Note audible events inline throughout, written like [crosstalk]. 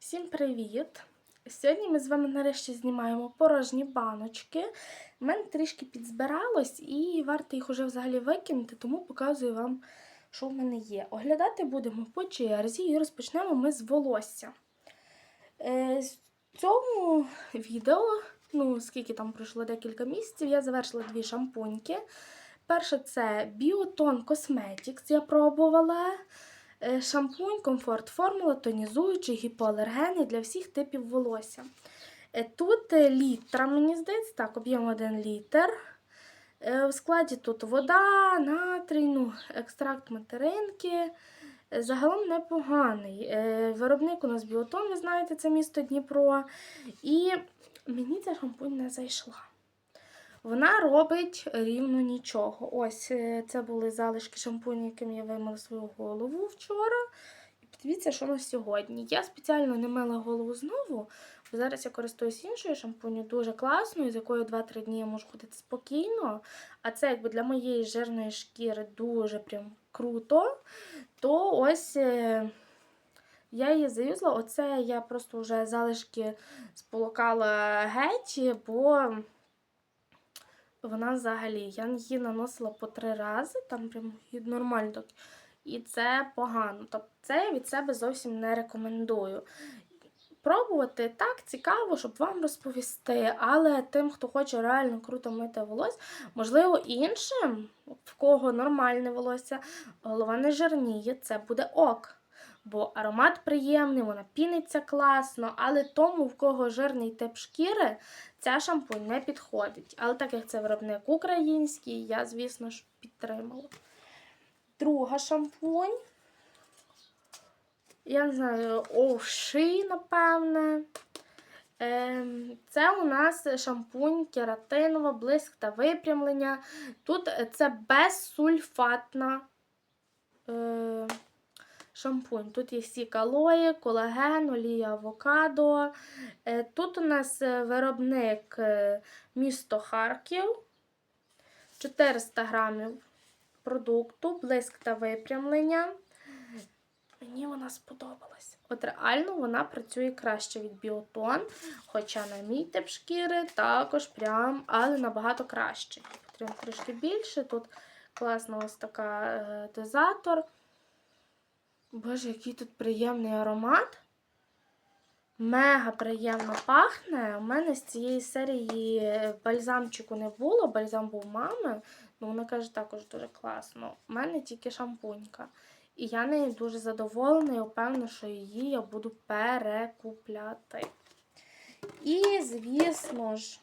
Всім привіт! Сьогодні ми з вами нарешті знімаємо порожні баночки. У мене трішки підзбиралось і варто їх уже взагалі викинути, тому показую вам, що в мене є. Оглядати будемо по черзі і розпочнемо ми з волосся. Е, в цьому відео, ну, скільки там пройшло декілька місяців, я завершила дві шампуньки. Перше це Bioton Cosmetics, я пробувала. Е, Шампунь, комфорт формула, тонізуючий, гіпоалергенний для всіх типів волосся. Е, Тут е, літра, мені здається, так, об'єм 1 літр. В складі тут вода, натрій, ну, екстракт материнки. Загалом непоганий. Виробник у нас біотон, ви знаєте, це місто Дніпро. І мені ця шампунь не зайшла. Вона робить рівно нічого. Ось е, це були залишки шампуню, яким я вимила свою голову вчора. І подивіться, що на сьогодні. Я спеціально не мила голову знову, бо зараз я користуюсь іншою шампуню, дуже класною, з якою 2-3 дні я можу ходити спокійно. А це якби для моєї жирної шкіри дуже прям круто. То ось. е, Я її заюзла, оце я просто вже залишки сполокала геть, бо вона взагалі, я її наносила по три рази, там прям нормально. І це погано. Тобто це я від себе зовсім не рекомендую. Пробувати так цікаво, щоб вам розповісти, але тим, хто хоче реально круто мити волосся, можливо, іншим, в кого нормальне волосся, голова не жирніє, це буде ок. Бо аромат приємний, вона піниться класно, але тому, в кого жирний тип шкіри, ця шампунь не підходить. Але так як це виробник український, я, звісно ж, підтримала. Друга шампунь. Я не знаю, овши, напевне. Ем, Це у нас шампунь кератинова, блиск та випрямлення. Тут це безсульфатна е, шампунь. Тут є всі калої, колаген, олія авокадо. Е, Тут у нас е, виробник е, місто Харків. 400 грамів продукту, блиск та випрямлення. Мені вона сподобалась. От реально вона працює краще від біотон, хоча на мій тип шкіри також прям, але набагато краще. Потрібно трішки більше. Тут класна ось така дозатор. Боже, який тут приємний аромат. Мега приємно пахне. У мене з цієї серії е, бальзамчику не було, бальзам був мами. Ну, вона каже, також дуже класно. У мене тільки шампунька. І я нею дуже задоволена і впевнена, що її я буду перекупляти. І, звісно ж,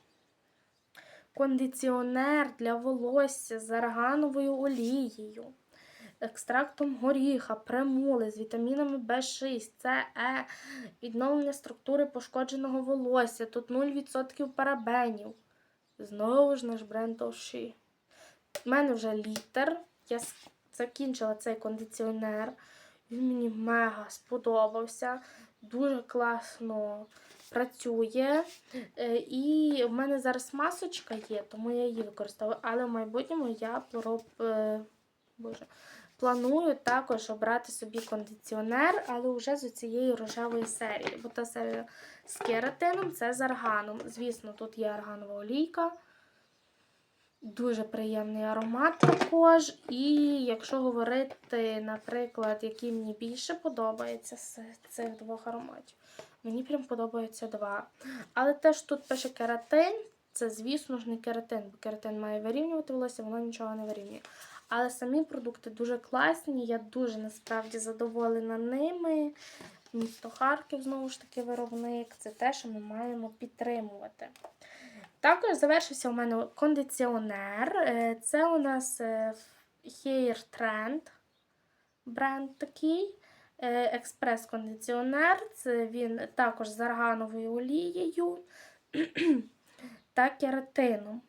кондиціонер для волосся з аргановою олією, екстрактом горіха, премули з вітамінами В6, С, Е, відновлення структури пошкодженого волосся. Тут 0% парабенів. Знову ж наш бренд Овші. У мене вже літр. Я закінчила цей кондиціонер. Він мені мега сподобався. Дуже класно працює. Е, І в мене зараз масочка є, тому я її використовую. Але в майбутньому я пороб... е, Боже, планую також обрати собі кондиціонер, але вже з цієї рожевої серії. Бо та серія з кератином це з арганом. Звісно, тут є арганова олійка. Дуже приємний аромат також. І якщо говорити, наприклад, який мені більше подобається з цих двох ароматів, мені прям подобаються два. Але теж тут пише кератин, це, звісно ж, не кератин, бо кератин має вирівнювати волосся, воно нічого не вирівнює. Але самі продукти дуже класні, я дуже насправді задоволена ними. Місто Харків, знову ж таки, виробник. Це те, що ми маємо підтримувати. Також завершився у мене кондиціонер. Е, Це у нас е, Hair Trend бренд такий. Е, Експрес-кондиціонер. Це він також з аргановою олією [clears throat] та кератином.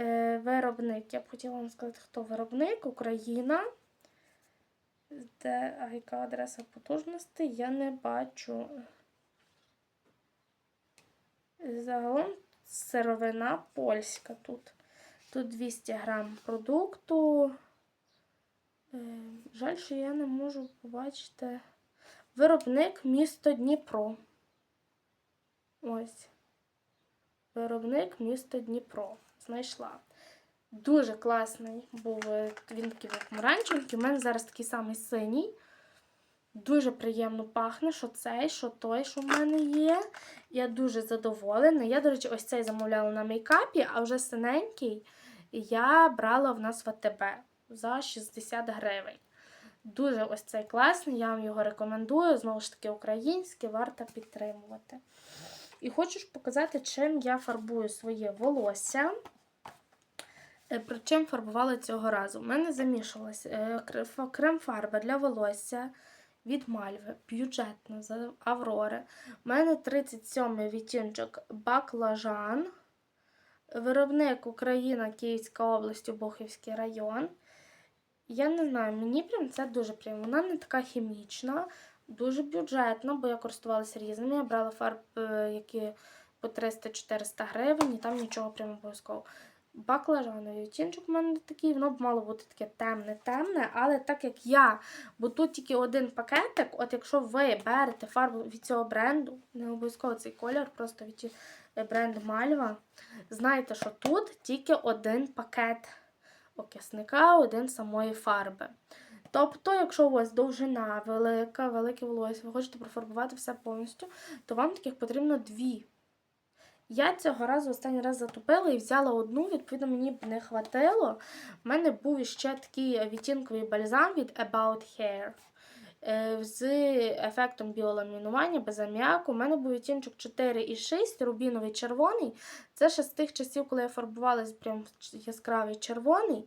Е, Виробник, я б хотіла вам сказати, хто виробник, Україна. Де а яка адреса потужності? Я не бачу. Загалом сировина польська тут. Тут 200 грам продукту. Е, Жаль, що я не можу побачити. Виробник місто Дніпро. Ось. Виробник місто Дніпро. Знайшла. Дуже класний був е, він такий помаранчевий. У мене зараз такий самий синій. Дуже приємно пахне, що цей, що той, що в мене є. Я дуже задоволена. Я, до речі, ось цей замовляла на мейкапі, а вже синенький я брала в нас в АТБ за 60 гривень. Дуже ось цей класний, я вам його рекомендую. Знову ж таки, український, варто підтримувати. І хочу ж показати, чим я фарбую своє волосся. Е, Про чим фарбувала цього разу. У мене замішувалась е, крем-фарба для волосся від Мальви, бюджетна з Аврори. У мене 37-й відтінчок баклажан. Виробник Україна, Київська область, Обухівський район. Я не знаю, мені прям це дуже приємно. Вона не така хімічна, дуже бюджетна, бо я користувалася різними. Я брала фарб, е, які по 300-400 гривень, і там нічого прямо обов'язково. Баклажановий відтінчик у мене такий, воно б мало бути таке темне-темне, але так як я, бо тут тільки один пакетик, от якщо ви берете фарбу від цього бренду, не обов'язково цей колір, просто від е, бренду Мальва, знайте, що тут тільки один пакет окисника, один самої фарби. Тобто, якщо у вас довжина велика, велике волосся, ви хочете профарбувати все повністю, то вам таких потрібно дві. Я цього разу останній раз затупила і взяла одну, відповідно, мені б не хватило. У мене був ще такий відтінковий бальзам від About Hair е, з ефектом біоламінування без аміаку. У мене був відтінчик 4,6, рубіновий червоний. Це ще з тих часів, коли я фарбувалась прям яскравий червоний.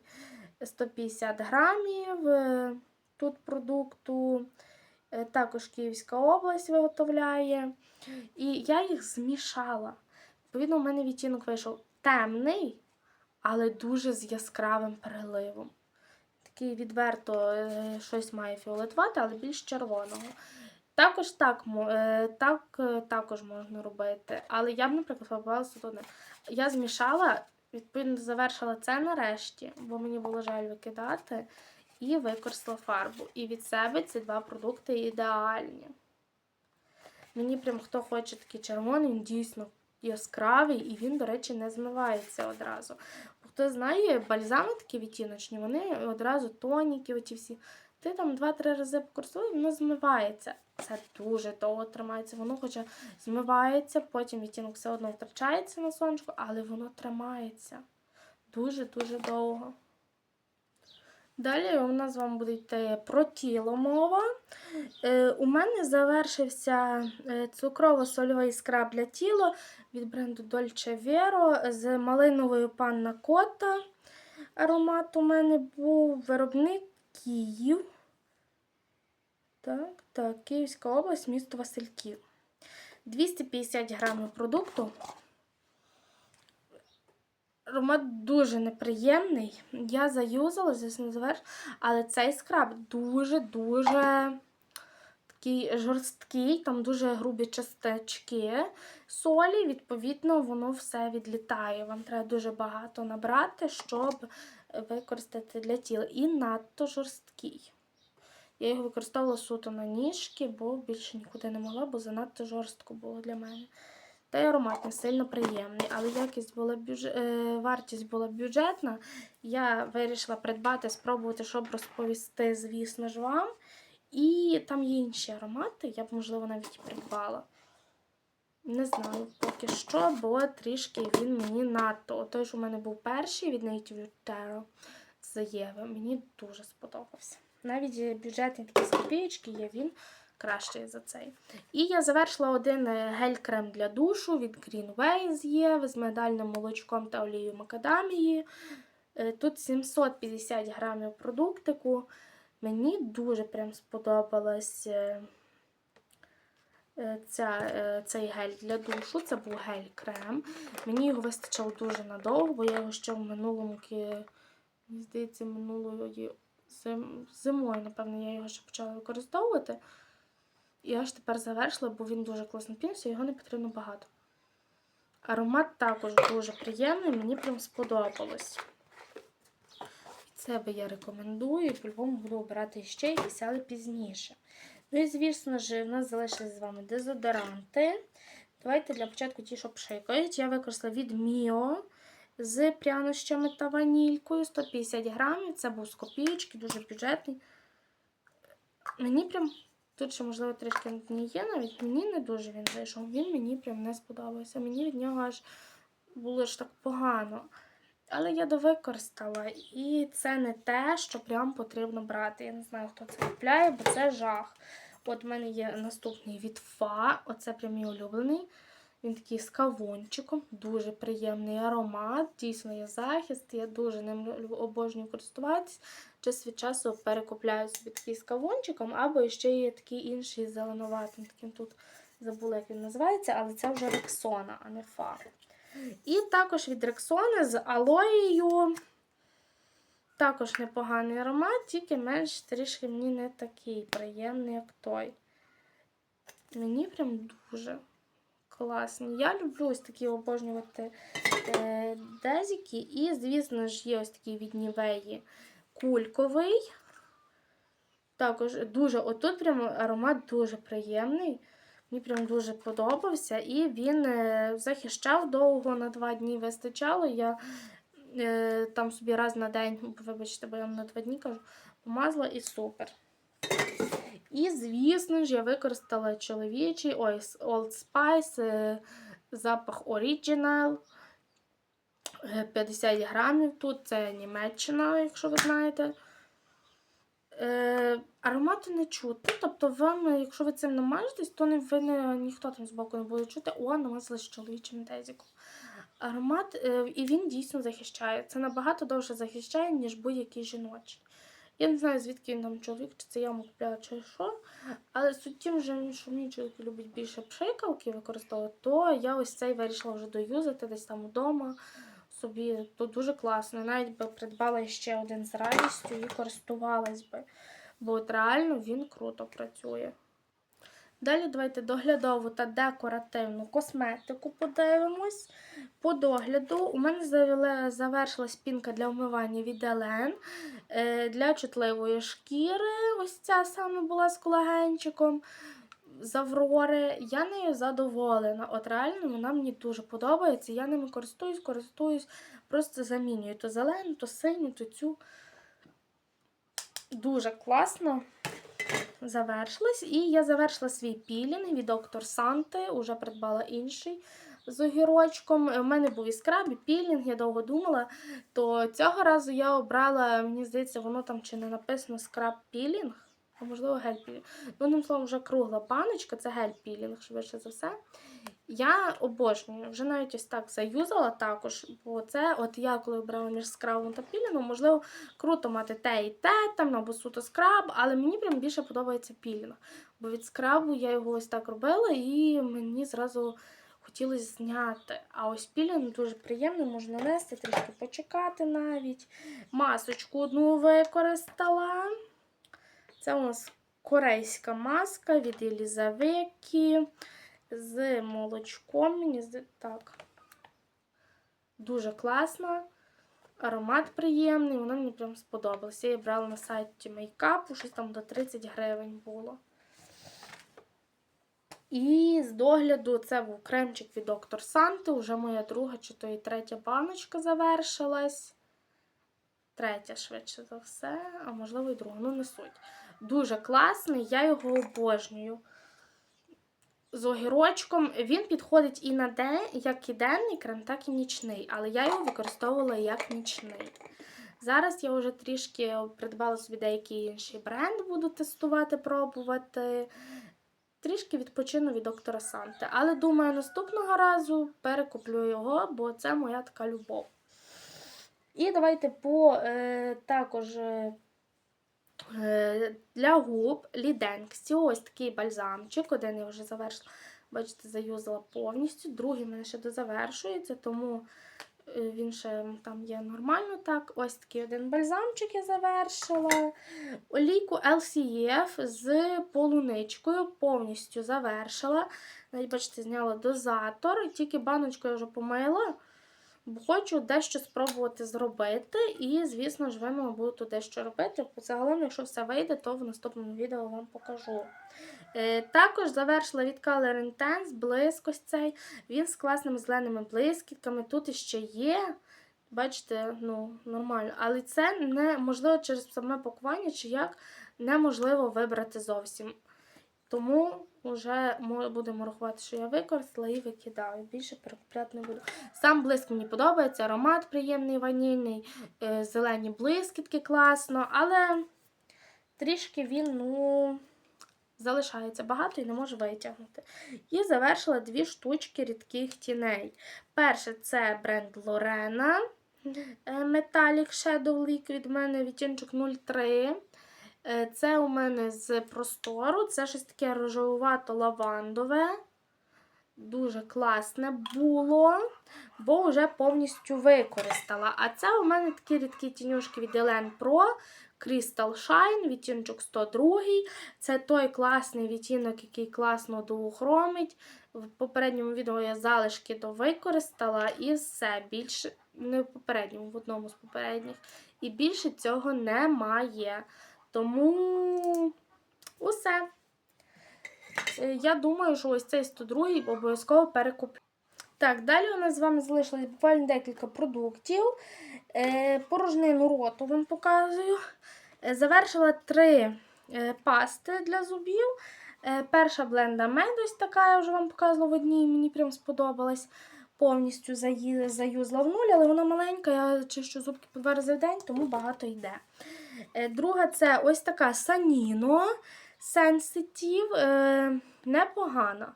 150 грамів е, тут продукту. Е, Також Київська область виготовляє. І я їх змішала. Відповідно, у мене відтінок вийшов темний, але дуже з яскравим переливом. Такий відверто е, щось має фіолетувати, але більш червоного. Також так, е, так, е, також можна робити. Але я б, наприклад, фарбувалася тут одним. Я змішала, відповідно, завершила це нарешті, бо мені було жаль викидати, і використала фарбу. І від себе ці два продукти ідеальні. Мені прям хто хоче такий червоний, він дійсно яскравий, і він, до речі, не змивається одразу. Хто знає, бальзами такі відтіночні, вони одразу тоніки, оті всі. Ти там 2-3 рази покористуєш, воно змивається. Це дуже довго тримається. Воно хоча змивається, потім відтінок все одно втрачається на сонечку, але воно тримається дуже-дуже довго. Далі у нас з вами буде йти про тіло мова. Е, у мене завершився е, цукрово-сольовий скраб для тіла від бренду Dolce Vero з малиновою панна кота. Аромат у мене був виробник Київ. Так, так, Київська область, місто Васильків. 250 грамів продукту. Аромат дуже неприємний. Я заюзала, звісно, заверш, але цей скраб дуже-дуже такий жорсткий, там дуже грубі частички солі, відповідно, воно все відлітає. Вам треба дуже багато набрати, щоб використати для тіла. І надто жорсткий. Я його використовувала суто на ніжки, бо більше нікуди не могла, бо занадто жорстко було для мене. Та й аромат не сильно приємний, але якість була бюдж... е, вартість була бюджетна. Я вирішила придбати, спробувати, щоб розповісти, звісно ж, вам. І там є інші аромати, я б, можливо, навіть і придбала. Не знаю поки що, бо трішки він мені надто. Той, що у мене був перший від Native Terror з Єви, мені дуже сподобався. Навіть бюджетні такі з копієчки є, він кращий за цей. І я завершила один е, гель-крем для душу від Greenway з Єви з медальним молочком та олією макадамії. Е, Тут 750 грамів продуктику. Мені дуже прям сподобалась е, е, ця, е, цей гель для душу. Це був гель-крем. Мені його вистачило дуже надовго, бо я його ще в минулому, мені здається, минулої зим, зимою, напевно, я його ще почала використовувати. І аж тепер завершила, бо він дуже класно пінився, його не потрібно багато. Аромат також дуже приємний, мені прям сподобалось. Від себе я рекомендую, по-любому буду обирати ще якісь, але пізніше. Ну і, звісно ж, в нас залишились з вами дезодоранти. Давайте для початку ті, що пшикають. Я використала від Міо з прянощами та ванількою 150 грамів. Це був з копійочки, дуже бюджетний. Мені прям тут ще, можливо, трішки не є, навіть мені не дуже він зайшов. Він мені прям не сподобався. Мені від нього аж було ж так погано. Але я довикористала, і це не те, що прям потрібно брати. Я не знаю, хто це купляє, бо це жах. От в мене є наступний від Фа. Оце прям мій улюблений. Він такий з кавунчиком, дуже приємний аромат, дійсно є захист. Я дуже ним обожнюю користуватись. Час від часу перекупляю собі такий з кавунчиком, або ще є такий інший зеленуватим. Таким тут забула, як він називається, але це вже Рексона, а не Фа. І також від Рексони з алоєю. Також непоганий аромат, тільки менш трішки мені не такий приємний, як той. Мені прям дуже класний. Я люблю ось такі обожнювати е, дезіки. І, звісно ж, є ось такий від Нівеї кульковий. Також дуже, отут прям аромат дуже приємний. Мені прям дуже подобався. І він е, захищав довго на два дні вистачало. Я е, там собі раз на день, вибачте, бо я на два дні кажу, помазала і супер. І, звісно ж, я використала чоловічий ой, Old Spice, е, запах Original. е, 50 грамів тут, це Німеччина, якщо ви знаєте. Аромату не чути. Тобто, вам, якщо ви цим намажетесь, то не, ви не, ніхто там збоку не буде чути, о, намазалась чоловічим дезіком. Аромат, е, і він дійсно захищає. Це набагато довше захищає, ніж будь-який жіночий. Я не знаю, звідки він там чоловік, чи це я купляла, чи що. Але суть тим, що мій чоловік любить більше пшикавки використовувати, то я ось цей вирішила вже доюзати десь там вдома собі. То дуже класно. Навіть би придбала ще один з радістю і користувалась би. Бо от реально він круто працює. Далі давайте доглядову та декоративну косметику подивимось. По догляду у мене завершилась пінка для вмивання від Елен. Е, Для чутливої шкіри, ось ця саме була з колагенчиком з Аврори. Я нею задоволена. От реально вона мені дуже подобається. Я ними користуюсь, користуюсь, просто замінюю то зелену, то синю, то цю. Дуже класно завершилась. І я завершила свій пілінг від доктор Санти, уже придбала інший з огірочком. У мене був і скраб, і пілінг, я довго думала. То цього разу я обрала, мені здається, воно там чи не написано скраб пілінг, а можливо гель-пілінг. Ну, одним словом, вже кругла баночка, це гель-пілінг, швидше за все. Я обожнюю, вже навіть ось так заюзала також, бо це, от я коли обрала між скрабом та пілінгом, можливо, круто мати те і те, там або суто скраб, але мені прям більше подобається пілінг. Бо від скрабу я його ось так робила і мені зразу хотілося зняти. А ось пілінг дуже приємний, можна нанести, трішки почекати навіть. Масочку одну використала. Це у нас корейська маска від Елізавекі з молочком. Так. Дуже класна. Аромат приємний, вона мені прям сподобалася. Я її брала на сайті мейкапу, щось там до 30 гривень було. І з догляду це був кремчик від доктор Санти. Уже моя друга чи то і третя баночка завершилась. Третя, швидше за все, а можливо і друга. Ну, не суть. Дуже класний, я його обожнюю. З огірочком він підходить і на день, як і денний крем, так і нічний. Але я його використовувала як нічний. Зараз я вже трішки придбала собі деякий інший бренд, буду тестувати, пробувати. Трішки відпочину від доктора Санти. Але думаю, наступного разу перекуплю його, бо це моя така любов. І давайте по е, також е, для губ Ліденксі. Ось такий бальзамчик. Один я вже завершила. Бачите, заюзала повністю. Другий мене ще дозавершується, тому е, він ще там є нормально так. Ось такий один бальзамчик я завершила. Олійку LCF з полуничкою повністю завершила. Бачите, зняла дозатор. Тільки баночку я вже помила. Хочу дещо спробувати зробити, і, звісно ж, вимога буду тут дещо робити. Загалом, якщо все вийде, то в наступному відео вам покажу. Е, також завершила від Color Intense блискось цей. Він з класними зеленими блискітками. Тут іще є. Бачите, ну, нормально. Але це неможливо через саме пакування, чи як неможливо вибрати зовсім. Тому вже будемо рахувати, що я використала і викидаю. Більше перекупляти не буду. Сам блиск мені подобається, аромат приємний, ванільний, е, зелені блискітки класно, але трішки він, ну, залишається багато і не можу витягнути. І завершила дві штучки рідких тіней. Перше це бренд Lorena Metallic Shadow Liquid, в мене відтінчик 03. Е, Це у мене з простору, це щось таке рожевувато-лавандове. Дуже класне було, бо вже повністю використала. А це у мене такі рідкі тінюшки від Elen Pro Crystal Shine, відтіночок 102. Це той класний відтінок, який класно доухромить. В попередньому відео я залишки довикористала і все більше, не в попередньому, в одному з попередніх. І більше цього немає. Тому усе. Е, Я думаю, що ось цей 102 обов'язково перекуплю. Так, далі у нас з вами залишилось буквально декілька продуктів. Е, Порожнину роту вам показую. Е, Завершила три пасти для зубів. Перша бленда мед, ось така, я вже вам показувала в одній, мені прям сподобалась. Повністю заюзла в нуль, але вона маленька, я чищу зубки по два рази в день, тому багато йде. Е, Друга це ось така Саніно Sensitive, е, непогана.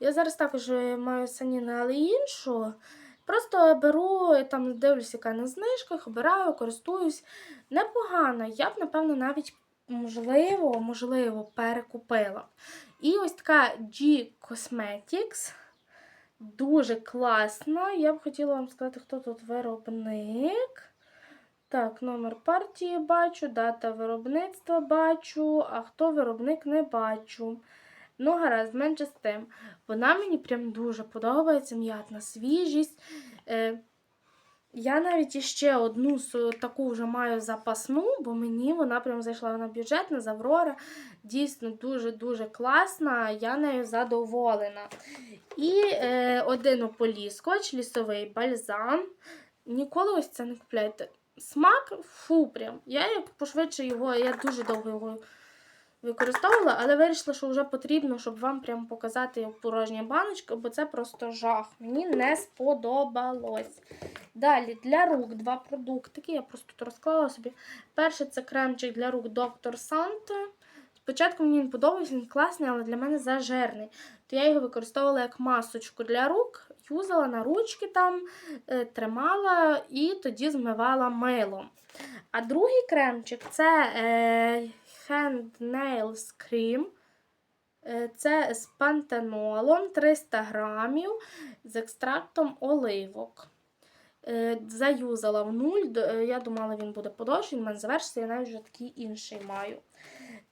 Я зараз також е, маю Саніно, але іншу. Просто беру, там дивлюся, яка на знижках, обираю, користуюсь. Непогано. Я б, напевно, навіть можливо, можливо, перекупила. І ось така G Cosmetics. Дуже класна. Я б хотіла вам сказати, хто тут виробник. Так, номер партії бачу, дата виробництва бачу, а хто виробник не бачу. Ну, гаразд, менше з тим. Вона мені прям дуже подобається, м'ятна свіжість. Е, я навіть іще одну таку вже маю запасну, бо мені вона прям зайшла на бюджетна з Аврора. Дійсно дуже-дуже класна, я нею задоволена. І е, один ополіскоч, лісовий бальзам. Ніколи ось це не купляйте. Смак фу прям. Я як пошвидше його, я дуже довго його використовувала, але вирішила, що вже потрібно, щоб вам прям показати порожня баночка, бо це просто жах. Мені не сподобалось. Далі для рук два продуктики. Я просто тут розклала собі. Перший це кремчик для рук Dr. Santa. Спочатку мені він подобався, він класний, але для мене зажирний. То я його використовувала як масочку для рук, юзала на ручки там, е, тримала і тоді змивала милом. А другий кремчик це е, Hand Nails Cream. Е, Це з пантенолом 300 грамів з екстрактом оливок. Заюзала в нуль. Я думала, він буде подовший, він мене завершився, я навіть вже такий інший маю.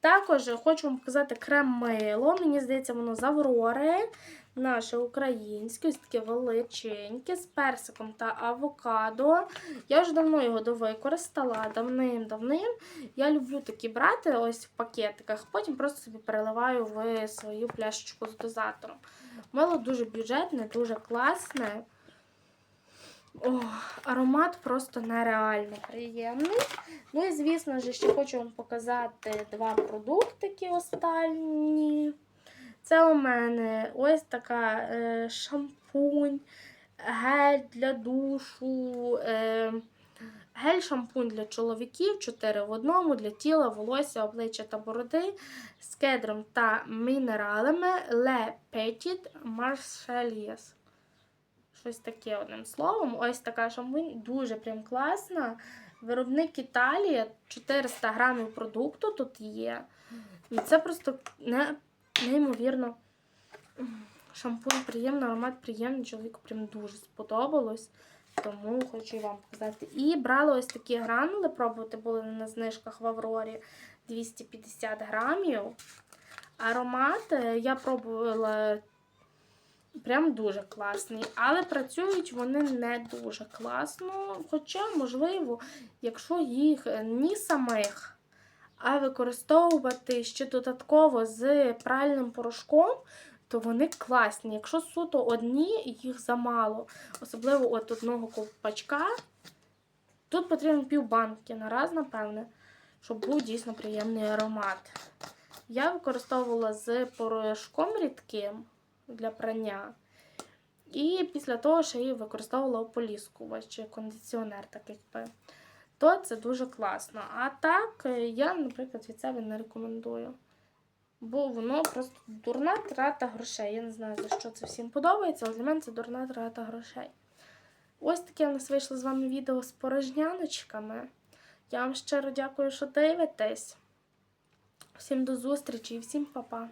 Також хочу вам показати крем-мило. Мені здається, воно з. Наше українське, ось таке величеньке, з персиком та авокадо. Я вже давно його довикористала, давним-давним. Я люблю такі брати ось в пакетиках, потім просто собі переливаю в свою пляшечку з дозатором. Мило дуже бюджетне, дуже класне. О, аромат просто нереально приємний. Ну і, звісно ж, ще хочу вам показати два продуктики останні. Це у мене ось така е, шампунь, гель для душу, е, гель-шампунь для чоловіків, 4 в одному, для тіла, волосся, обличчя та бороди з кедром та мінералами Le Petit Marseillais. Щось таке одним словом. Ось така шампунь, дуже прям класна. Виробник Італія, 400 грамів продукту тут є. І це просто не, неймовірно. Шампунь приємний, аромат приємний. Чоловіку прям дуже сподобалось. Тому хочу вам показати. І брала ось такі гранули, пробувати були на знижках в Аврорі 250 грамів. Аромат е, я пробувала Прям дуже класний. Але працюють вони не дуже класно. Хоча, можливо, якщо їх е, ні самих, а використовувати ще додатково з пральним порошком, то вони класні. Якщо суто одні, їх замало. Особливо от одного ковпачка. Тут потрібно пів банки на раз, напевне, щоб був дійсно приємний аромат. Я використовувала з порошком рідким для прання. І після того ще її використовувала ополіскувач чи кондиціонер, так якби. То це дуже класно. А так, е, я, наприклад, від себе не рекомендую. Бо воно просто дурна трата грошей. Я не знаю, за що це всім подобається, але для мене це дурна трата грошей. Ось таке в нас вийшло з вами відео з порожняночками. Я вам щиро дякую, що дивитесь. Всім до зустрічі і всім па-па.